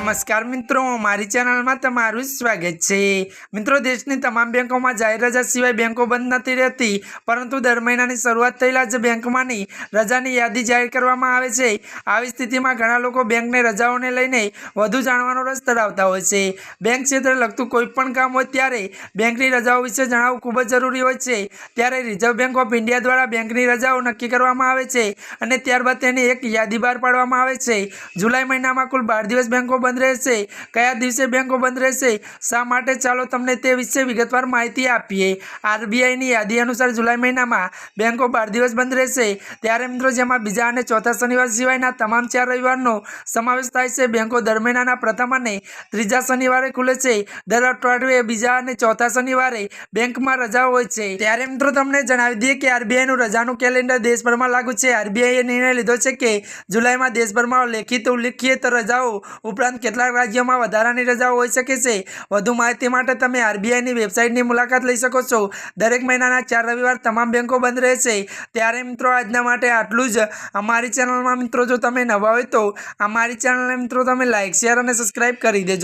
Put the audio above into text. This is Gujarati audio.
નમસ્કાર મિત્રો, મારી ચેનલમાં તમારું સ્વાગત છે. મિત્રો, દેશની તમામ બેંકોમાં જાહેર રજા સિવાય બેંકો બંધ નથી રહેતી, પરંતુ દર મહિનાની શરૂઆત થયેલા જ બેંકમાંની રજાની યાદી જાહેર કરવામાં આવે છે. આવી સ્થિતિમાં ઘણા લોકો બેંકને રજાઓને લઈને વધુ જાણવાનો રસ ધરાવતા હોય છે. બેંક ક્ષેત્રે લગતું કોઈપણ કામ હોય ત્યારે બેંકની રજાઓ વિશે જણાવવું ખૂબ જ જરૂરી હોય છે. ત્યારે રિઝર્વ બેંક ઓફ ઇન્ડિયા દ્વારા બેંકની રજાઓ નક્કી કરવામાં આવે છે અને ત્યારબાદ તેની એક યાદી બહાર પાડવામાં આવે છે. જુલાઈ મહિનામાં કુલ બાર દિવસ બેંકો બંધ રહેશે? કયા દિવસે બેંકો બંધ રહેશે? શા માટે? ચાલો તમને તે વિશે વિગતવાર માહિતી આપીએ. આરબીઆઈની યાદી અનુસાર જુલાઈ મહિનામાં બેંકો બાર દિવસ બંધ રહેશે. ત્યારે મિત્રો, જેમાં બીજા અને ચોથા શનિવાર સિવાયના તમામ ચાર રવિવારનો સમાવેશ થાય છે. બેંકો દર મહિનાના પ્રથમ અને ત્રીજા શનિવારે ખુલે છે. દર અઠવાડિયે બીજા અને ચોથા શનિવારે બેંકમાં રજા હોય છે. ત્યારે મિત્રો, તમને જણાવી દઈએ કે આરબીઆઈનું રજાનું કેલેન્ડર દેશભરમાં લાગુ છે. આરબીઆઈએ નિર્ણય લીધો છે કે જુલાઈમાં દેશભરમાં લેખિત ઉલ્લેખિત રજાઓ કેટલાક રાજ્યોમાં વધારાની રજાઓ હોઈ શકે છે. વધુ માહિતી માટે તમે આરબીઆઈની વેબસાઇટની મુલાકાત લઈ શકો છો. દરેક મહિનાના ચાર રવિવાર તમામ બેંકો બંધ રહેશે. ત્યારે મિત્રો આજના માટે આટલું જ. અમારી ચેનલમાં મિત્રો જો તમે નવા હોય તો અમારી ચેનલને મિત્રો તમે લાઇક શેર અને સબસ્ક્રાઈબ કરી દેજો.